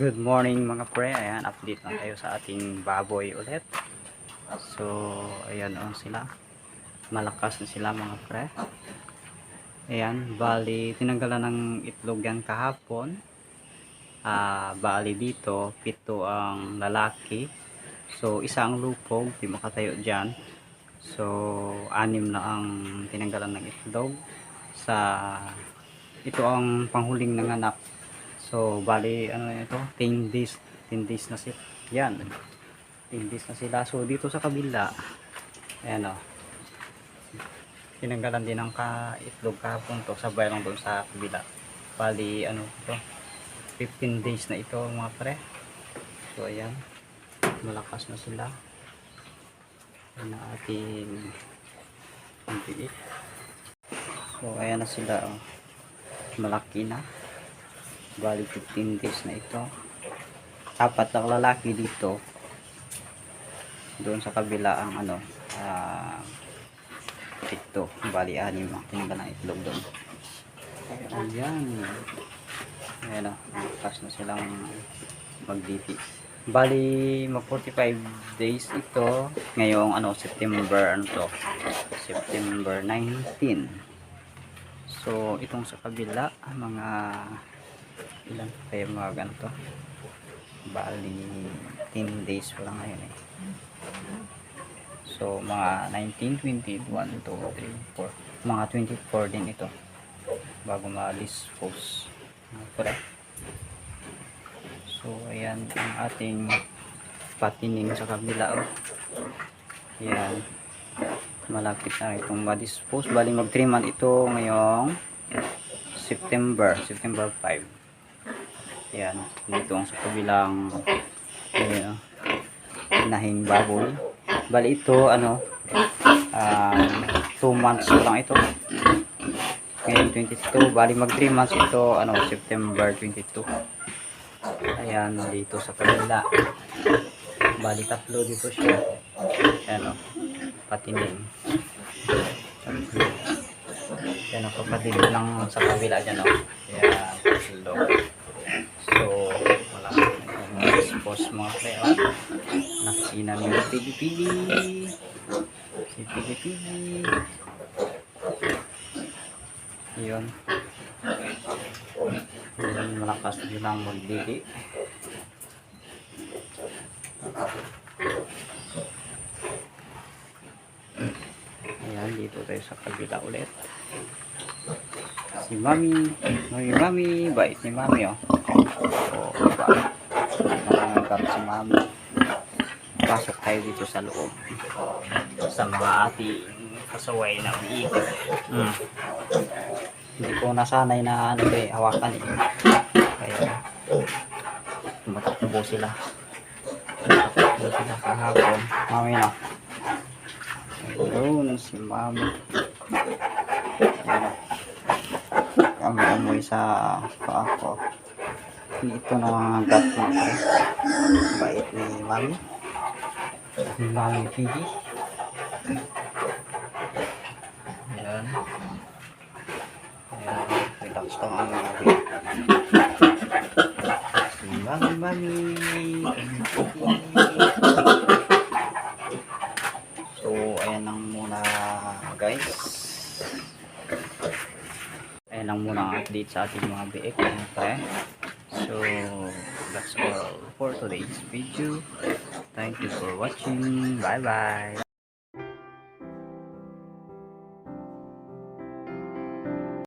Good morning mga pre. Ayan, update lang tayo sa ating baboy ulit. So, ayan on sila. Malakas na sila mga pre. Ayan, bali, tinanggalan ng itlog yan kahapon. Ah, bali dito, pito ang lalaki. So, isa ang lupog, di makatayo dyan. So, anim na ang tinanggalan ng itlog. Sa, ito ang panghuling ng anak. So, bali, ano na ito? 10 days. 10 days na sila. Yan. 10 days na sila. So, dito sa kabila, ayan o. Tinanggalan din ng ka itlog kahapon to. Sabay lang doon sa kabila. Bali, ano ito? 15 days na ito mga pre. So, ayan. Malakas na sila. Ayan na ating pampiit. So, ayan na sila. Oh. Malaki na bali 15 days na ito. Apat na lalaki dito. Doon sa kabila ang ano ah ito. Bali anim ang tinanggal ng itlog doon. Ayan. Ayan o lakas na silang magditi bali mag 45 days ito. Ngayong ano September ano to? September 19 so itong sa kabila mga ilan pa yung mga ganito? Bali 10 days pa lang ngayon eh. So mga 19, 20, 1, 2, 3, 4 mga 24 din ito. Bago ma-dispose correct. So ayan ang ating patining sa kabila oh. ayan. Malapit na itong ma-dispose. Bali mag 3 month ito ngayong September. September 5 yan dito ang sa kabilang ayan, oh, nahing baboy bali ito ano um, 2 months pa lang ito. Ngayon 22 bali mag 3 months ito ano September 22 ayan dito sa kabila. Bali tatlo dito siya. Ayan o patining tatlo yan ang kapatid lang sa kabila dyan o kaya tatlo so wala dispose mga pre o nakina ni pili-pili. Si pili-pili yun yun malakas nilang magdili ayan dito tayo sa kabila ulit. Si mami. Mami mami. Bait ni mami oh. Oh diba si mami pasok tayo dito sa loob. Sa mga ating kasaway na umiikot hmm. hindi ko nasanay na ano eh hawakan eh. Kaya tumatakbo sila. Tumatakbo sila kahapon. Mami na ayun si mami Ayan. Kami amoy sa paa ko. Ito na mga gat mo ko. Bait ni mami. Mami Piggy. Ayan. Ayan. Relax lang ang mga mami mami. So, ayan lang muna guys ayan lang muna ang update sa ating mga syempre. So that's all for today's video. Thank you for watching. Bye bye